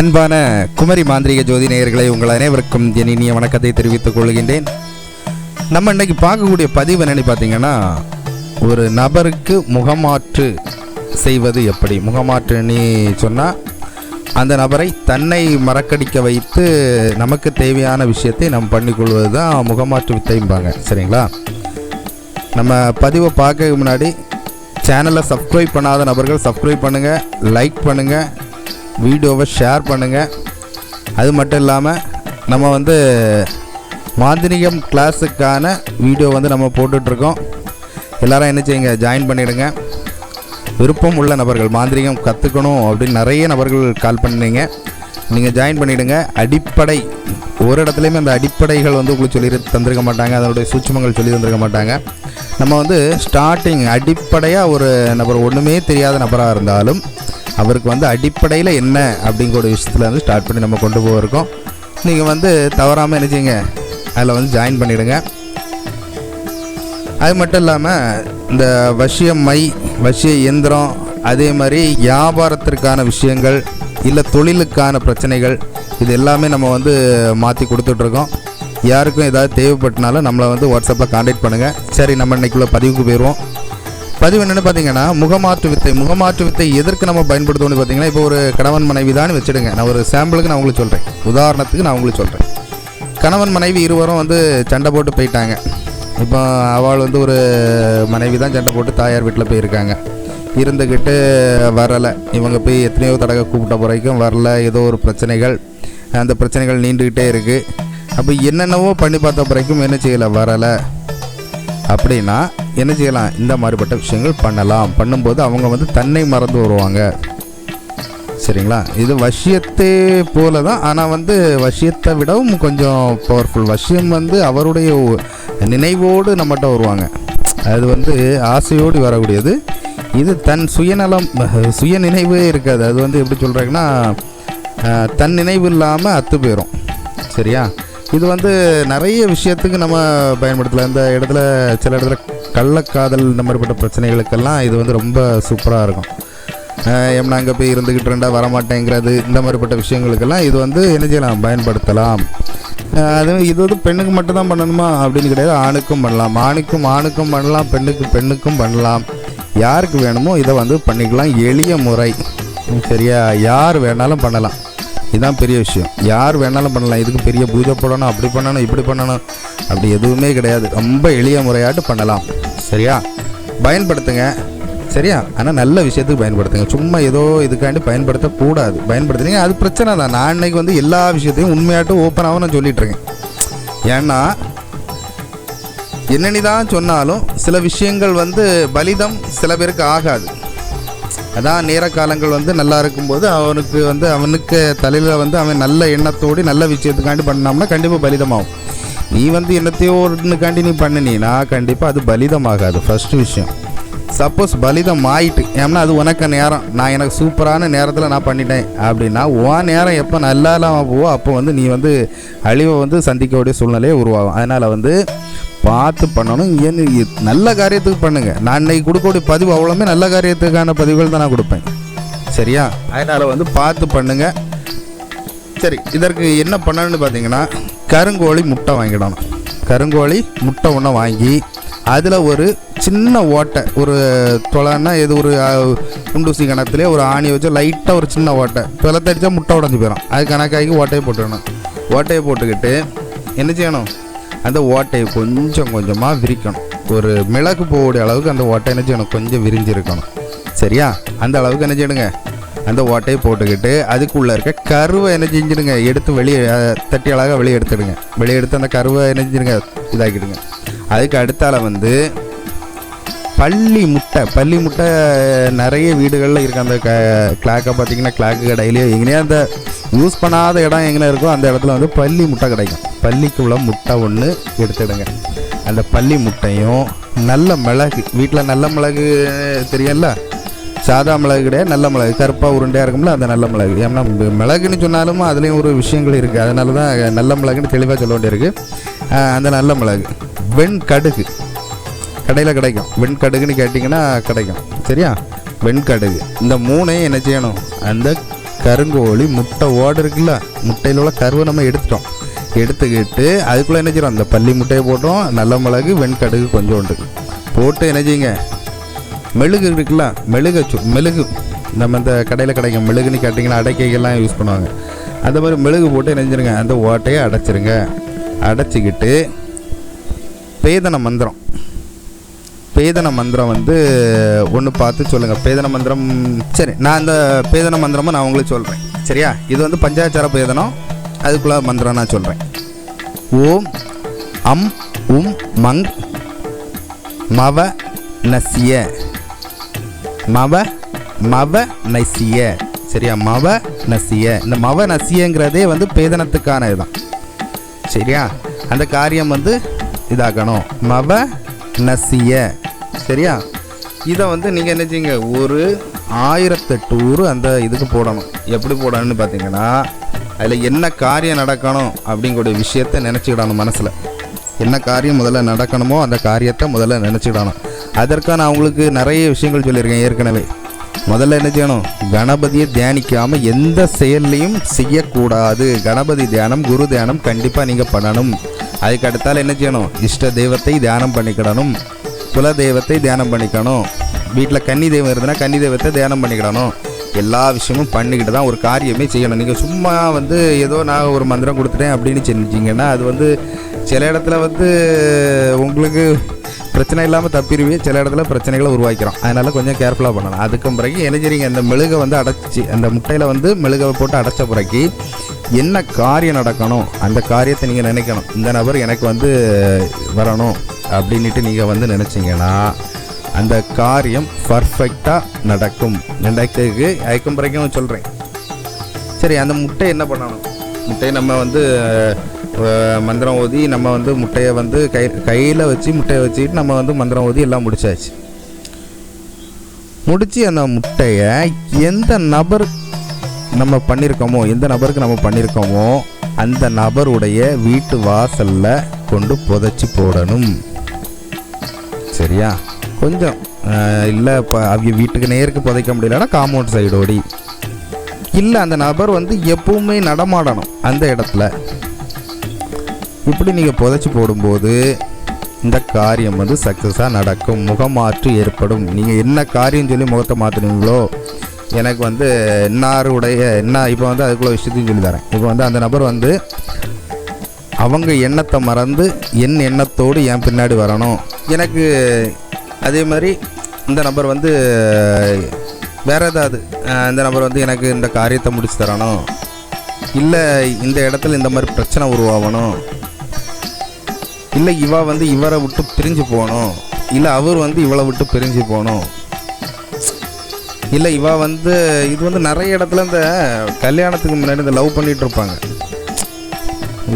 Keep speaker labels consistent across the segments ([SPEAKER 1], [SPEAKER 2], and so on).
[SPEAKER 1] அன்பான குமரி மாந்திரிக ஜோதி நேயர்களை உங்கள் அனைவருக்கும் என் இனிய வணக்கத்தை தெரிவித்துக் கொள்கின்றேன். நம்ம இன்னைக்கு பார்க்கக்கூடிய பதிவு என்னன்னு பார்த்தீங்கன்னா ஒரு நபருக்கு முகமாற்று செய்வது எப்படி? முகமாற்றுன்னு சொன்னால் அந்த நபரை தன்னை மறக்கடிக்க வைத்து நமக்கு தேவையான விஷயத்தை நாம் பண்ணிக்கொள்வது தான் முகமாற்று வித்தைம்பாங்க. சரிங்களா? நம்ம பதிவை பார்க்க முன்னாடி சேனலை சப்ஸ்கிரைப் பண்ணாத நபர்கள் சப்ஸ்கிரைப் பண்ணுங்கள் லைக் பண்ணுங்கள் வீடியோவை ஷேர் பண்ணுங்கள் அது மட்டும் இல்லாமல் நம்ம வந்து மாந்திரிகம் கிளாஸுக்கான வீடியோ வந்து நம்ம போட்டுட்ருக்கோம். எல்லாரும் என்ன செய்யுங்க ஜாயின் பண்ணிவிடுங்க விருப்பம் உள்ள நபர்கள் மாந்திரிகம் கற்றுக்கணும் அப்படின்னு நிறைய நபர்கள் கால் பண்ணீங்க. நீங்கள் ஜாயின் பண்ணிவிடுங்க அடிப்படை ஒரு இடத்துலையுமே அந்த அடிப்படைகள் வந்து உங்களுக்கு சொல்லி தந்திருக்க மாட்டாங்க. அதனுடைய சூட்சமங்கள் சொல்லி தந்திருக்க மாட்டாங்க. நம்ம வந்து ஸ்டார்டிங் அடிப்படையாக ஒரு நபர் ஒன்றுமே தெரியாத நபராக இருந்தாலும் அவருக்கு வந்து அடிப்படையில் என்ன அப்படிங்கிற ஒரு விஷயத்தில் வந்து ஸ்டார்ட் பண்ணி நம்ம கொண்டு போயிருக்கோம். நீங்கள் வந்து தவறாமல் என்ன செய்யுங்க அதில் வந்து ஜாயின் பண்ணிவிடுங்க அது மட்டும் இல்லாமல் இந்த வசிய மை வசிய இயந்திரம் அதே மாதிரி வியாபாரத்திற்கான விஷயங்கள் இல்லை தொழிலுக்கான பிரச்சனைகள் இது எல்லாமே நம்ம வந்து மாற்றி கொடுத்துட்ருக்கோம். யாருக்கும் ஏதாவது தேவைப்பட்டனாலும் நம்மளை வந்து வாட்ஸ்அப்பில் காண்டாக்ட் பண்ணுங்கள் சரி நம்ம இன்றைக்குள்ளே பதிவுக்கு போயிடுவோம் பதிவு என்னென்னு பார்த்தீங்கன்னா முகமாற்று வித்தை முகமாற்று வித்தை எதற்கு நம்ம பயன்படுத்தணும்னு பார்த்தீங்கன்னா இப்போ ஒரு கணவன் மனைவி தான் வச்சுடுங்க. நான் ஒரு சாம்பிளுக்கு நான் உங்களுக்கு சொல்கிறேன் உதாரணத்துக்கு நான் உங்களுக்கு சொல்கிறேன் கணவன் மனைவி இருவரும் வந்து சண்டை போட்டு போயிட்டாங்க. இப்போ அவள் வந்து ஒரு மனைவி தான் சண்டை போட்டு தாயார் வீட்டில் போயிருக்காங்க. இருந்துக்கிட்டு வரலை. இவங்க போய் எத்தனையோ தடவை கூப்பிட்ட வரைக்கும் வரல. ஏதோ ஒரு பிரச்சனைகள். அந்த பிரச்சனைகள் நீண்டுக்கிட்டே இருக்குது அப்போ என்னென்னவோ பண்ணி பார்த்த வரைக்கும் என்ன செய்யலை? வரலை. அப்படின்னா என்ன செய்யலாம்? இந்த மாதிரிப்பட்ட விஷயங்கள் பண்ணலாம். பண்ணும்போது அவங்க வந்து தன்னை மறந்து வருவாங்க. சரிங்களா? இது வசியத்தை போல தான் ஆனால் வந்து வசியத்தை விடவும் கொஞ்சம் பவர்ஃபுல் வசியம் வந்து அவருடைய நினைவோடு நம்மகிட்ட வருவாங்க. அது வந்து ஆசையோடு வரக்கூடியது. இது தன் சுயநலம் சுய நினைவே இருக்காது. அது வந்து எப்படி சொல்கிறாங்கன்னா தன் நினைவு இல்லாமல் அத்து போயிடும் சரியா? இது வந்து நிறைய விஷயத்துக்கு நம்ம பயன்படுத்தலாம். இந்த இடத்துல சில இடத்துல கள்ளக்காதல் இந்த மாதிரிப்பட்ட பிரச்சனைகளுக்கெல்லாம் இது வந்து ரொம்ப சூப்பராக இருக்கும். எம்னா அங்கே போய் இருந்துக்கிட்டு இருந்தா வரமாட்டேங்கிறது இந்த மாதிரிப்பட்ட விஷயங்களுக்கெல்லாம் இது வந்து என்ன செய்யலாம் பயன்படுத்தலாம். அது இது வந்து பெண்ணுக்கு மட்டும்தான் பண்ணணுமா அப்படின்னு கிடையாது ஆணுக்கும் பண்ணலாம். ஆணுக்கும் ஆணுக்கும் பண்ணலாம் பெண்ணுக்கு பெண்ணுக்கும் பண்ணலாம். யாருக்கு வேணுமோ இதை வந்து பண்ணிக்கலாம். எளிய முறை. சரியா? யார் வேணாலும் பண்ணலாம். இதுதான் பெரிய விஷயம். யார் வேணாலும் பண்ணலாம். இதுக்கு பெரிய பூஜை போடணும் அப்படி பண்ணணும் இப்படி பண்ணணும். அப்படி எதுவுமே கிடையாது. ரொம்ப எளிய முறையாட்டு பண்ணலாம். சரியா? பயன்படுத்துங்க. சரியா? ஆனால் நல்ல விஷயத்துக்கு பயன்படுத்துங்க. சும்மா ஏதோ இதுக்காண்டி பயன்படுத்தக்கூடாது. பயன்படுத்துனீங்க அது பிரச்சனை தான். நான் இன்னைக்கு வந்து எல்லா விஷயத்தையும் உண்மையாட்டும் ஓப்பனாகவும் நான் சொல்லிட்டுருக்கேன் ஏன்னா என்னன்னு தான் சொன்னாலும் சில விஷயங்கள் வந்து பலிதம் சில பேருக்கு ஆகாது. அதான் நேர காலங்கள் வந்து நல்லா இருக்கும்போது அவனுக்கு வந்து அவனுக்கு தலையில் வந்து அவன் நல்ல எண்ணத்தோடு நல்ல விஷயத்துக்காண்டி பண்ணோம்னா கண்டிப்பாக பலிதமாகும். நீ வந்து என்னத்தையோ ஒன்றுக்காண்டி நீ பண்ணினீனா கண்டிப்பாக அது பலிதமாகாது. ஃபஸ்ட்டு விஷயம். சப்போஸ் பலிதம் ஆயிட்டு ஏன்னா அது உனக்கு நேரம். நான் எனக்கு சூப்பரான நேரத்தில் நான் பண்ணிட்டேன். அப்படின்னா உன் நேரம் எப்போ நல்லா இல்லாமல் போவோ அப்போ வந்து நீ வந்து அழிவை வந்து சந்திக்கக்கூடிய சூழ்நிலையே உருவாகும். அதனால் வந்து பார்த்து பண்ணணும். ஏன்னு நல்ல காரியத்துக்கு பண்ணுங்க. நான் இன்னைக்கு கொடுக்கக்கூடிய பதிவு அவ்வளோமே நல்ல காரியத்துக்கான பதிவுகள் தான் நான் கொடுப்பேன். சரியா? அதனால் வந்து பார்த்து பண்ணுங்க. சரி இதற்கு என்ன பண்ணணும்னு பார்த்தீங்கன்னா கருங்கோழி முட்டை வாங்கிடணும். கருங்கோழி முட்டை ஒன்று வாங்கி அதில் ஒரு சின்ன ஓட்டை. ஒரு தொலைன்னா எது ஒரு குண்டூசி கணத்துலேயே ஒரு ஆணி வச்சு லைட்டாக ஒரு சின்ன ஓட்டை. பிளத்தடிச்சா முட்டை உடஞ்சி போயிடும் அது கணக்காகி ஓட்டையை போட்டுக்கணும் ஓட்டையை போட்டுக்கிட்டு என்ன செய்யணும்? அந்த ஓட்டையை கொஞ்சம் கொஞ்சமாக விரிக்கணும். ஒரு மிளகு போகக்கூடிய அளவுக்கு அந்த ஓட்டை என்ன செய்யணும்? கொஞ்சம் விரிஞ்சிருக்கணும். சரியா? அந்த அளவுக்கு என்ன செய்யணுங்க? அந்த ஓட்டையை போட்டுக்கிட்டு அதுக்குள்ளே இருக்க கருவை என்ன செஞ்சிடுங்க? எடுத்து வெளியே தட்டி அழகாக வெளியே எடுத்துடுங்க. வெளியே எடுத்து அந்த கருவை என்ன செஞ்சிடுங்க? இதாக்கிடுங்க. அதுக்கு அடுத்தால வந்து பள்ளி முட்டை பள்ளி முட்டை நிறைய வீடுகளில் இருக்க. அந்த க கிளாக்கை பார்த்தீங்கன்னா கிளாக்கு கடையிலையோ எங்கேயா அந்த யூஸ் பண்ணாத இடம் எங்கே இருக்கோ அந்த இடத்துல வந்து பள்ளி முட்டை கிடைக்கும். பள்ளிக்குள்ள முட்டை ஒன்று எடுத்துடுங்க. அந்த பள்ளி முட்டையும் நல்ல மிளகு வீட்டில் நல்ல மிளகு தெரியும்ல? சாதா மிளகு கிடையாது நல்ல மிளகு. கருப்பாக உருண்டையாக இருக்கும்ல அந்த நல்ல மிளகு. ஏன்னா மிளகுன்னு சொன்னாலும் அதுலேயும் ஒரு விஷயங்கள் இருக்குது அதனால தான் நல்ல மிளகுன்னு தெளிவாக சொல்ல வேண்டியிருக்கு. அந்த நல்ல மிளகு. வெண் கடுகு. கடையில் கிடைக்கும். வெண்கடுகுன்னு கேட்டிங்கன்னா கிடைக்கும். சரியா? வெண்கடுகு. இந்த மூணையும் என்ன செய்யணும்? அந்த கருங்கோழி முட்டை ஓடு இருக்குல்ல முட்டையில் உள்ள கருவை நம்ம எடுத்துட்டோம். எடுத்துக்கிட்டு அதுக்குள்ளே என்ன செய்யறோம்? அந்த பள்ளி முட்டையை போட்டோம் நல்ல மிளகு வெண்கடுகு கொஞ்சோண்டு. போட்டு என்ன செய்யுங்க? மெழுகு இருக்குல்ல மெழுகு மெழுகு. நம்ம இந்த கடையில் கிடைக்கும் மெழுகுன்னு கேட்டிங்கன்னா அடைக்கைகள்லாம் யூஸ் பண்ணுவாங்க. அந்த மாதிரி மெழுகு போட்டு நினைஞ்சிருங்க அந்த ஓட்டையை அடைச்சிருங்க. அடைச்சிக்கிட்டு பேதன மந்திரம். பேதன மந்திரம் வந்து ஒன்று பார்த்து சொல்லுங்கள் பேதன மந்திரம் சரி நான் அந்த பேதன மந்திரமும் நான் உங்களுக்கு சொல்கிறேன் சரியா? இது வந்து பஞ்சாச்சார பேதனம் அதுக்குள்ள மந்திரம் நான் சொல்கிறேன் ஓம் அம் உம் மங் மவ நசிய. மவ மவ நசிய. சரியா? மவ நசிய. இந்த மவ நசியங்கிறதே வந்து பேதனத்துக்கான இதுதான். சரியா? அந்த காரியம் வந்து இதாகணும் மவ நசிய. சரியா? இதை வந்து நீங்கள் என்ன செய்யுங்க? ஒரு ஆயிரத்தெட்டு ஊர் அந்த இதுக்கு போடணும். எப்படி போடணும்னு பார்த்தீங்கன்னா அதில் என்ன காரியம் நடக்கணும் அப்படிங்கக்கூடிய விஷயத்தை நினச்சிக்கிடணும் மனசில். என்ன காரியம் முதல்ல நடக்கணுமோ அந்த காரியத்தை முதல்ல நினச்சிக்கிடணும். அதற்காக நான் உங்களுக்கு நிறைய விஷயங்கள் சொல்லியிருக்கேன் ஏற்கனவே. முதல்ல என்ன செய்யணும்? கணபதியை தியானிக்காமல் எந்த செயல்லையும் செய்யக்கூடாது. கணபதி தியானம் குரு தியானம் கண்டிப்பாக நீங்கள் பண்ணணும். அதுக்கடுத்தால் என்ன செய்யணும்? இஷ்ட தெய்வத்தை தியானம் பண்ணிக்கிடணும். குல தெய்வத்தை தியானம் பண்ணிக்கணும். வீட்டில் கன்னி தெய்வம் இருந்ததுன்னா கன்னி தெய்வத்தை தியானம் பண்ணிக்கிடணும் எல்லா விஷயமும் பண்ணிக்கிட்டு தான் ஒரு காரியமே செய்யணும். நீங்கள் சும்மா வந்து ஏதோ நான் ஒரு மந்திரம் கொடுத்துட்டேன் அப்படின்னு செஞ்சீங்கன்னா அது வந்து சில இடத்துல வந்து உங்களுக்கு பிரச்சனை இல்லாமல் தப்பிடுவே சில இடத்துல பிரச்சனைகளை உருவாக்கிறோம். அதனால் கொஞ்சம் கேர்ஃபுல்லாக பண்ணணும். அதுக்கும் பிறகு என்ன அந்த மெழுகை வந்து அடைச்சி அந்த முட்டையில் வந்து மெழுகை போட்டு அடைச்ச பிறகு என்ன காரியம் நடக்கணும்? அந்த காரியத்தை நீங்கள் நினைக்கணும். இந்த நபர் எனக்கு வந்து வரணும். அப்படின்ட்டு நீங்கள் வந்து நினச்சிங்கன்னா அந்த காரியம் பர்ஃபெக்டாக நடக்கும். நடக்கிறதுக்கு அதுக்கும் பிறக்கும் சொல்கிறேன் சரி அந்த முட்டை என்ன பண்ணணும்? முட்டையை நம்ம வந்து மந்திரம் ஓதி நம்ம வந்து முட்டையை வந்து கை கையில் வச்சு முட்டையை வச்சுக்கிட்டு நம்ம வந்து மந்திரம் ஓதி எல்லாம் முடிச்சாச்சு. முடித்து அந்த முட்டையை எந்த நபர் நம்ம பண்ணியிருக்கோமோ எந்த நபருக்கு நம்ம பண்ணியிருக்கோமோ அந்த நபருடைய வீட்டு வாசலில் கொண்டு புதைச்சி போடணும். சரியா? கொஞ்சம் இல்லை இப்போ அவங்க வீட்டுக்கு நேருக்கு புதைக்க முடியலன்னா காம்பவுண்ட் சைடு ஓடி. இல்லை அந்த நபர் வந்து எப்பவுமே நடமாடணும் அந்த இடத்துல. இப்படி நீங்கள் புதைச்சி போடும்போது இந்த காரியம் வந்து சக்ஸஸாக நடக்கும். முகமாற்று ஏற்படும். நீங்கள் என்ன காரியம் சொல்லி முகத்தை மாற்றுனீங்களோ எனக்கு வந்து இன்னாருடைய என்ன இப்போ வந்து அதுக்குள்ள விஷயத்தையும் சொல்லி தரேன். இப்போ வந்து அந்த நபர் வந்து அவங்க எண்ணத்தை மறந்து என் எண்ணத்தோடு என் பின்னாடி வரணும். எனக்கு அதே மாதிரி இந்த நம்பர் வந்து வேறு ஏதாவது இந்த நம்பர் வந்து எனக்கு இந்த காரியத்தை முடிச்சு தரணும். இல்லை இந்த இடத்துல இந்த மாதிரி பிரச்சனை உருவாகணும். இல்லை இவா வந்து இவரை விட்டு பிரிஞ்சு போகணும். இல்லை அவர் வந்து இவளை விட்டு பிரிஞ்சு போகணும். இல்லை இவா வந்து இது வந்து நிறைய இடத்துல இந்த கல்யாணத்துக்கு முன்னாடி இந்த லவ் பண்ணிகிட்ருப்பாங்க இருப்பாங்க.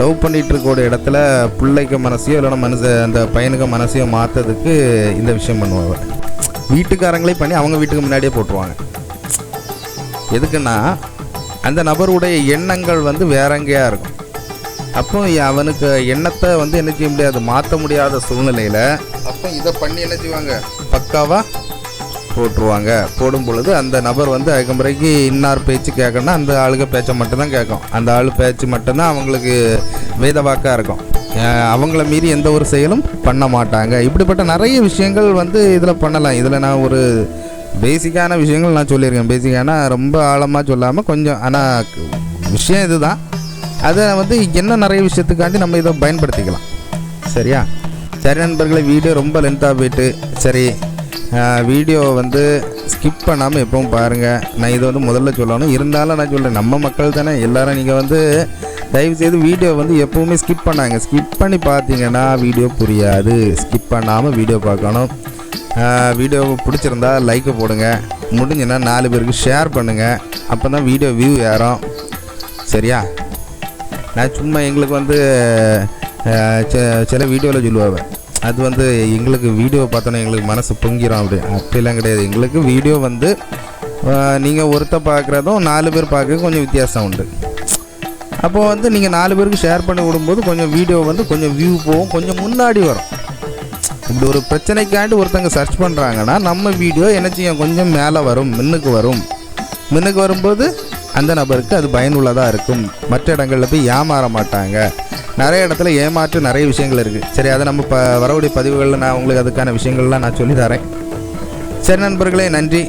[SPEAKER 1] லவ் பண்ணிட்டு இருக்கக்கூடிய இடத்துல பிள்ளைக்கு மனசையோ இல்லைன்னா மனச அந்த பையனுக்கு மனசையோ மாற்றதுக்கு இந்த விஷயம் பண்ணுவாங்க. வீட்டுக்காரங்களே பண்ணி அவங்க வீட்டுக்கு முன்னாடியே போட்டுருவாங்க. எதுக்குன்னா அந்த நபருடைய எண்ணங்கள் வந்து வேற எங்கேயா இருக்கும். அப்போ அவனுக்கு எண்ணத்தை வந்து என்ன செய்ய முடியாது மாற்ற முடியாத சூழ்நிலையில் அப்போ இதை பண்ணி என்ன செய்வாங்க? பக்காவா போட்டுருவாங்க. போடும் பொழுது அந்த நபர் வந்து அதுக்கு இன்னார் பேச்சு கேட்கணும்னா அந்த ஆளுக பேச்சை மட்டும்தான் கேட்கும். அந்த ஆள் பேச்சு மட்டும்தான் அவங்களுக்கு வேதவாக்காக இருக்கும். அவங்கள மீறி எந்த ஒரு செயலும் பண்ண மாட்டாங்க. இப்படிப்பட்ட நிறைய விஷயங்கள் வந்து இதில் பண்ணலாம். இதில் நான் ஒரு பேசிக்கான விஷயங்கள் நான் சொல்லியிருக்கேன். பேசிக்கான ரொம்ப ஆழமாக சொல்லாமல் கொஞ்சம் ஆனால் விஷயம் இதுதான். அதை வந்து என்ன நிறைய விஷயத்துக்காண்டி நம்ம இதை பயன்படுத்திக்கலாம். சரியா? சரி நண்பர்களே வீடியோ ரொம்ப லென்த்தாக போயிட்டு சரி வீடியோ வந்து ஸ்கிப் பண்ணாமல் எப்பவும் பாருங்கள் நான் இதை வந்து முதல்ல சொல்லணும். இருந்தாலும் நான் சொல்கிறேன் நம்ம மக்கள் தானே. எல்லாரும் நீங்கள் வந்து தயவு செய்து வீடியோ வந்து எப்போவுமே ஸ்கிப் பண்ணாங்க. ஸ்கிப் பண்ணி பார்த்தீங்கன்னா வீடியோ புரியாது. ஸ்கிப் பண்ணாமல் வீடியோ பார்க்கணும். வீடியோ பிடிச்சிருந்தா லைக்கை போடுங்க. முடிஞ்சுன்னா நாலு பேருக்கு ஷேர் பண்ணுங்கள் அப்போ தான் வீடியோ வியூ ஏறும். சரியா? நான் சும்மா எங்களுக்கு வந்து சில வீடியோவில் சொல்லுவாங்க. அது வந்து எங்களுக்கு வீடியோ பார்த்தோன்னே எங்களுக்கு மனசு பொங்கிடும் அப்படி. அப்படிலாம் கிடையாது. எங்களுக்கு வீடியோ வந்து நீங்கள் ஒருத்த பார்க்குறதும் நாலு பேர் பார்க்க கொஞ்சம் வித்தியாசம் உண்டு. அப்போது வந்து நீங்கள் நாலு பேருக்கு ஷேர் பண்ணி விடும்போது கொஞ்சம் வீடியோ வந்து கொஞ்சம் வியூ போகும் கொஞ்சம் முன்னாடி வரும். இந்த ஒரு பிரச்சனைக்காண்டி ஒருத்தங்க சர்ச் பண்ணுறாங்கன்னா நம்ம வீடியோ என்ன செய்யும் கொஞ்சம் மேலே வரும் மின்னுக்கு வரும். மின்னுக்கு வரும்போது அந்த நபருக்கு அது பயனுள்ளதாக இருக்கும். மற்ற இடங்களில் போய் ஏமாற மாட்டாங்க. நிறைய இடத்துல ஏமாற்று நிறைய விஷயங்கள் இருக்குது சரி அதை நம்ம இப்போ வரக்கூடிய பதிவுகளில் நான் உங்களுக்கு அதுக்கான விஷயங்கள்லாம் நான் சொல்லி தரேன். சரி நண்பர்களே நன்றி.